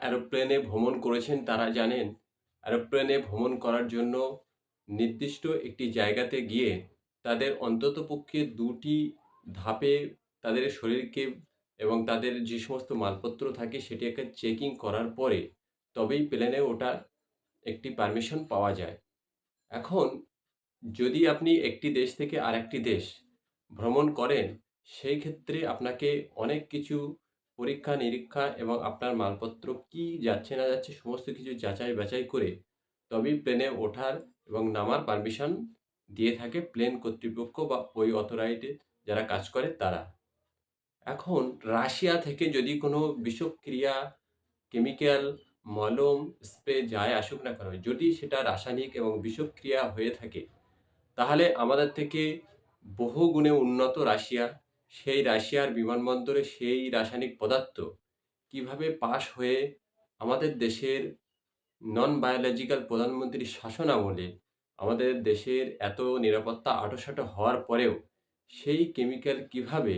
অ্যারোপ্লেনে ভ্রমণ করেছেন তারা জানেন অ্যারোপ্লেনে ভ্রমণ করার জন্য নির্দিষ্ট একটি জায়গাতে গিয়ে তাদের অন্ততপক্ষে দুটি ধাপে তাদের শরীরকে এবং তাদের যে সমস্ত মালপত্র থাকে সেটিকে চেকিং করার পরে তবেই প্লেনে ওঠার একটি পারমিশন পাওয়া যায়। এখন যদি আপনি একটি দেশ থেকে আরেকটি দেশ ভ্রমণ করেন, সেই ক্ষেত্রে আপনাকে অনেক কিছু পরীক্ষা, নিরীক্ষা এবং আপনার মালপত্র কি যাচ্ছে না যাচ্ছে সমস্ত কিছু যাচাই বাছাই করে তবেই প্লেনে ওঠার এবং নামার পারমিশন দিয়ে থাকে প্লেন কর্তৃপক্ষ বা ওই অথরাইটি যারা কাজ করে তারা। এখন রাশিয়া থেকে যদি কোনো বিষক্রিয়া কেমিক্যাল মলম স্প্রে যায় আসুক না কেন, যদি সেটা রাসায়নিক এবং বিষক্রিয়া হয়ে থাকে, তাহলে আমাদের থেকে বহু গুণে উন্নত রাশিয়া সেই রাশিয়ার বিমানবন্দরে সেই রাসায়নিক পদার্থ কীভাবে পাশ হয়ে আমাদের দেশের নন বায়োলজিক্যাল প্রধানমন্ত্রীর শাসন আমলে আমাদের দেশের এত নিরাপত্তা আটোসাটো হওয়ার পরেও সেই কেমিক্যাল কীভাবে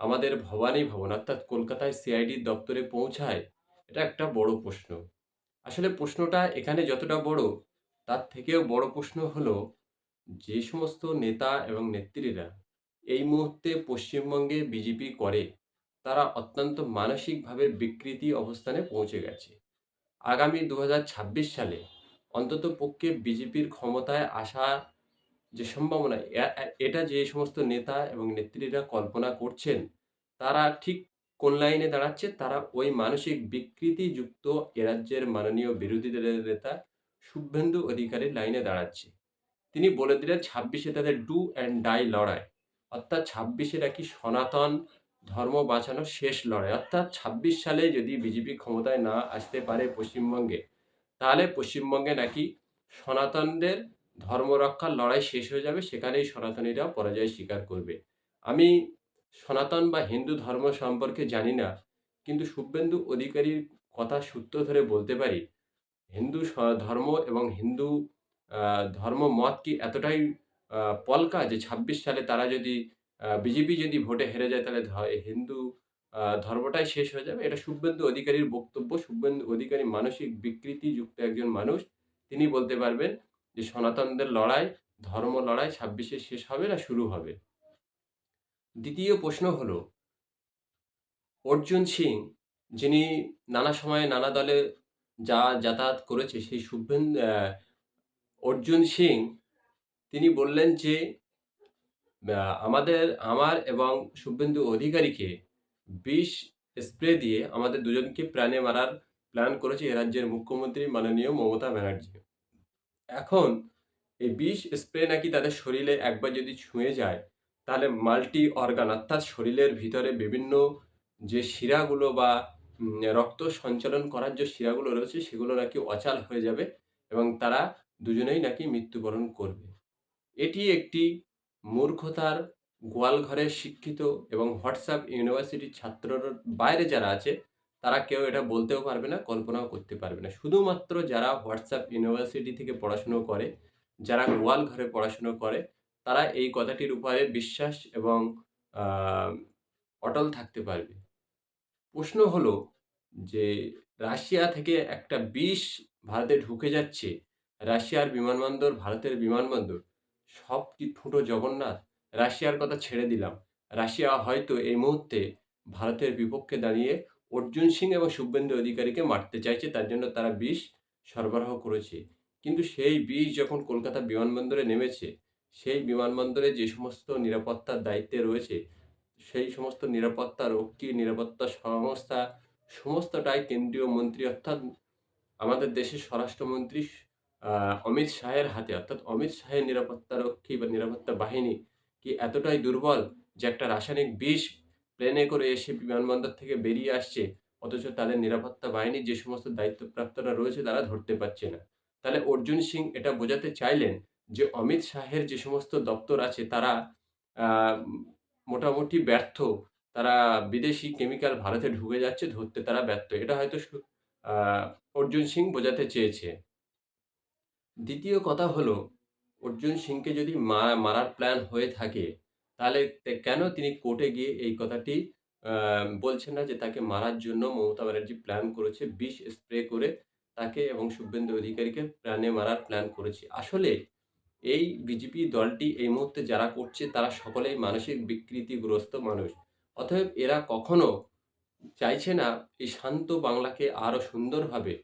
আমাদের ভবানী ভবন, অর্থাৎ কলকাতায় সিআইডির দপ্তরে পৌঁছায়, এটা একটা বড় প্রশ্ন। আসলে প্রশ্নটা এখানে যতটা বড়, তার থেকেও বড় প্রশ্ন হলো যে সমস্ত নেতা এবং নেত্রীরা এই মুহূর্তে পশ্চিমবঙ্গে বিজেপি করে, তারা অত্যন্ত মানসিকভাবে বিকৃতি অবস্থানে পৌঁছে গেছে। আগামী দু হাজার ছাব্বিশ সালে অন্তত পক্ষে বিজেপির ক্ষমতায় আসা যে সম্ভাবনা এটা যে সমস্ত নেতা এবং নেত্রীরা কল্পনা করছেন, তারা ঠিক কোন লাইনে দাঁড়াচ্ছে, তারা ওই মানসিক বিকৃতিযুক্ত এ রাজ্যের মাননীয় বিরোধী দলের নেতা শুভেন্দু অধিকারীর লাইনে দাঁড়াচ্ছে। তিনি বলে দিলেন, ছাব্বিশে তাদের ডু অ্যান্ড ডাই লড়াই। অর্থাৎ ছাব্বিশে নাকি সনাতন ধর্ম বাঁচানোর শেষ লড়াই। অর্থাৎ ছাব্বিশ সালে যদি বিজেপি ক্ষমতায় না আসতে পারে পশ্চিমবঙ্গে, তাহলে পশ্চিমবঙ্গে নাকি সনাতনদের ধর্ম রক্ষার লড়াই শেষ হয়ে যাবে, সেখানেই সনাতনীরা পরাজয় স্বীকার করবে। আমি সনাতন বা হিন্দু ধর্ম সম্পর্কে জানি না, কিন্তু শুভেন্দু অধিকারীর কথা সূত্র ধরে বলতে পারি, হিন্দু ধর্ম এবং হিন্দু ধর্ম মত কি এতটাই পলকা যে ছাব্বিশ সালে তারা যদি বিজেপি যদি ভোটে হেরে যায়, তাহলে হিন্দু ধর্মটাই শেষ হয়ে যাবে। এটা শুভেন্দু অধিকারীর বক্তব্য। শুভেন্দু অধিকারী মানসিক বিকৃতিযুক্ত একজন মানুষ। তিনি বলতে পারবেন যে সনাতনদের লড়াই, ধর্ম লড়াই ছাব্বিশে শেষ হবে না, শুরু হবে। দ্বিতীয় প্রশ্ন হলো, অর্জুন সিং, যিনি নানা সময়ে নানা দলে যা যাতায়াত করেছে, সেই শুভেন্দু অর্জুন সিং তিনি বললেন যে আমাদের, আমার এবং শুভেন্দু অধিকারীকে বিষ স্প্রে দিয়ে আমাদের দুজনকে প্রাণে মারার প্ল্যান করেছে এ রাজ্যের মুখ্যমন্ত্রী মাননীয় মমতা ব্যানার্জি। এখন এই বিষ স্প্রে নাকি তাদের শরীরে একবার যদি ছুঁয়ে যায়, তাহলে মাল্টি অর্গান অর্থাৎ শরীরের ভিতরে বিভিন্ন যে শিরাগুলো বা রক্ত সঞ্চালন করার যে শিরাগুলো রয়েছে সেগুলো নাকি অচাল হয়ে যাবে এবং তারা দুজনেই নাকি মৃত্যুবরণ করবে। এটি একটি মূর্খতার গোয়ালঘরের শিক্ষিত এবং হোয়াটসঅ্যাপ ইউনিভার্সিটির ছাত্রর বাইরে যারা আছে, তারা কেউ এটা বলতেও পারবে না, কল্পনাও করতে পারবে না। শুধুমাত্র যারা হোয়াটসঅ্যাপ ইউনিভার্সিটি থেকে পড়াশুনো করে, যারা গোয়াল ঘরে পড়াশুনো করে, তারা এই কথাটির উপরে বিশ্বাস এবং অটল থাকতে পারবে। প্রশ্ন হলো যে, রাশিয়া থেকে একটা বিষ ভারতে ঢুকে যাচ্ছে, রাশিয়ার বিমানবন্দর ভারতের বিমানবন্দর সব কি ফুটো জগন্নাথ, রাশিয়ার কথা ছেড়ে দিলাম। রাশিয়া হয়তো এই মুহূর্তে ভারতের বিপক্ষে দাঁড়িয়ে অর্জুন সিং এবং শুভেন্দু অধিকারীকে মারতে চাইছে, তার জন্য তারা বিষ সরবরাহ করেছে। কিন্তু সেই বিষ যখন কলকাতা বিমানবন্দরে নেমেছে, সেই বিমানবন্দরে যে সমস্ত নিরাপত্তার দায়িত্বে রয়েছে, সেই সমস্ত নিরাপত্তা রক্ষী, নিরাপত্তা সংস্থা, সমস্তটাই কেন্দ্রীয় মন্ত্রী অর্থাৎ আমাদের দেশের স্বরাষ্ট্রমন্ত্রী অমিত শাহের হাতে, অর্থাৎ অমিত শাহের নিরাপত্তা রক্ষী বা নিরাপত্তা বাহিনী কি এতটাই দুর্বল যে একটা রাসায়নিক বিষ প্লেনে করে এসে বিমানবন্দর থেকে বেরিয়ে আসছে? অথচ তাদের নিরাপত্তা বাহিনীর যে সমস্ত দায়িত্বপ্রাপ্তরা রয়েছে তারা ধরতে পারছে না। তাহলে অর্জুন সিং এটা বোঝাতে চাইলেন যে অমিত শাহের যে সমস্ত দপ্তর আছে তারা মোটামুটি ব্যর্থ। তারা বিদেশি কেমিক্যাল ভারতে ঢুকে যাচ্ছে, ধরতে তারা ব্যর্থ। এটা হয়তো অর্জুন সিং বোঝাতে চেয়েছে। দ্বিতীয় কথা হলো, অর্জুন সিংকে যদি মারা মারার প্ল্যান হয়ে থাকে, তাহলে কেন তিনি কোর্টে গিয়ে এই কথাটি আ বলছে না যে তাকে মারার জন্য মমতা ব্যানার্জি প্ল্যান করেছে। বিষ স্প্রে করে তাকে এবং শুভেন্দু অধিকারীকে প্রাণে মারার প্ল্যান করেছে। আসলে এই বিজেপি দলটি এই মুহূর্তে যারা করছে, তারা সকলেই মানসিক বিকৃতিগ্রস্ত মানুষ। অতএব এরা কখনো চাইছে না এই শান্ত বাংলাকে আরও সুন্দরভাবে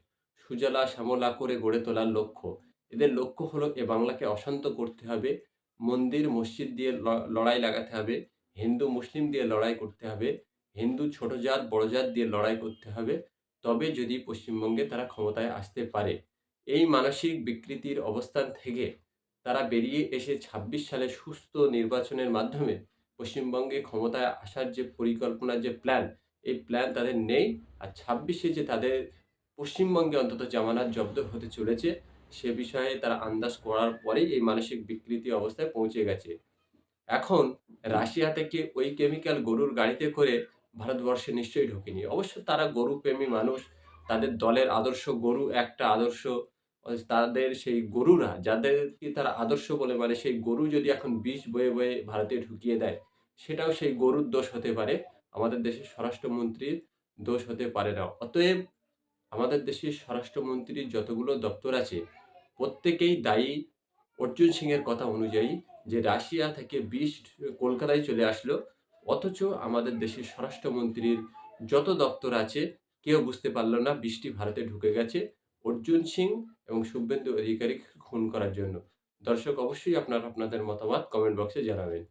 সুজলা শ্যামলা করে গড়ে তোলার লক্ষ্য। এদের লক্ষ্য হলো এ বাংলাকে অশান্ত করতে হবে। মন্দির মসজিদ দিয়ে লড়াই লাগাতে হবে। হিন্দু মুসলিম দিয়ে লড়াই করতে হবে। হিন্দু ছোট জাত বড় জাত দিয়ে লড়াই করতে হবে। তবে যদি পশ্চিমবঙ্গে তারা ক্ষমতায় আসতে পারে। এই মানসিক বিকৃতির অবস্থান থেকে তারা বেরিয়ে এসে ২৬ সালে সুস্থ নির্বাচনের মাধ্যমে পশ্চিমবঙ্গে ক্ষমতায় আসার যে পরিকল্পনা যে প্ল্যান, এই প্ল্যান তাদের নেই। আর ছাব্বিশে যে তাদের পশ্চিমবঙ্গে অন্তত জামানত জব্দ হতে চলেছে, সে বিষয়ে তারা আন্দাজ করার পরেই এই মানসিক বিকৃতি অবস্থায় পৌঁছে গেছে। এখন রাশিয়া থেকে ওই কেমিক্যাল গরুর গাড়িতে করে ভারতবর্ষে নিশ্চয়ই ঢোকেনি। অবশ্য তারা গরুপ্রেমী মানুষ। তাদের দলের আদর্শ গরু একটা আদর্শ। তাদের সেই গরুরা যাদেরকে তারা আদর্শ বলে মানে সেই গরু যদি এখন বিষ বয়ে, বয়ে ভারতে ঢুকিয়ে দেয়, সেটাও সেই গরুর দোষ হতে পারে। আমাদের দেশের স্বরাষ্ট্রমন্ত্রীর দোষ হতে পারে না। অতএব আমাদের দেশের স্বরাষ্ট্রমন্ত্রীর যতগুলো দপ্তর আছে, প্রত্যেকেই দায়ী অর্জুন সিংয়ের কথা অনুযায়ী যে রাশিয়া থেকে বিষ কলকাতায় চলে আসলো। অথচ আমাদের দেশের স্বরাষ্ট্রমন্ত্রীর যত দপ্তর আছে, কেউ বুঝতে পারল না বৃষ্টি ভারতে ঢুকে গেছে অর্জুন সিং এবং শুভেন্দু অধিকারীকে খুন করার জন্য। দর্শক, অবশ্যই আপনারা, আপনাদের মতামত কমেন্ট বক্সে জানাবেন।